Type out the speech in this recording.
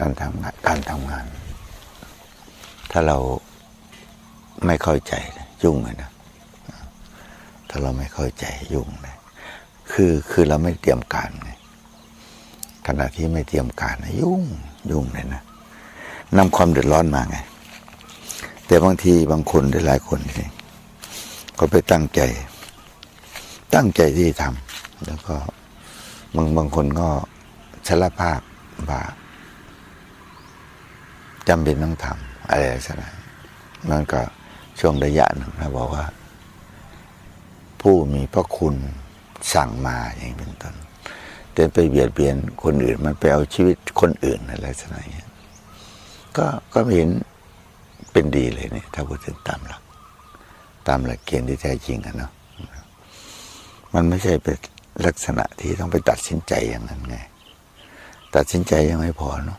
การทำงานการทำงาน ถ้าเราไม่เข้าใจยุ่งเลยนะ ถ้าเราไม่เข้าใจยุ่งเลยคือคือเราไม่เตรียมการไงขณะที่ไม่เตรียมการนะยุ่งยุ่งเลยนะนำความเดือดร้อนมาไง แต่บางทีบางคนได้หลายคนนี่ก็ไปตั้งใจ ตั้งใจที่ทำแล้วก็บางบางคนก็สาภาพว่า จำเป็นต้องทำอะไรลักษณะมันก็ช่วงระยะหนึ่งนะบอกว่า ผู้มีพระคุณสั่งมาอย่างเป็นต้นแต่ไปเบียดเบียนคนอื่น มันไปเอาชีวิตคนอื่นอะไรลักษณะอย่างนี้ก็ก็เห็นเป็นดีเลยเนี่ย ถ้าพูดถึงตามหลัก ตามหลักเกณฑ์ที่แท้จริงอะเนาะมันไม่ใช่เป็นลักษณะที่ต้องไปตัดสินใจอย่างนั้นไง ตัดสินใจยังไม่พอเนาะ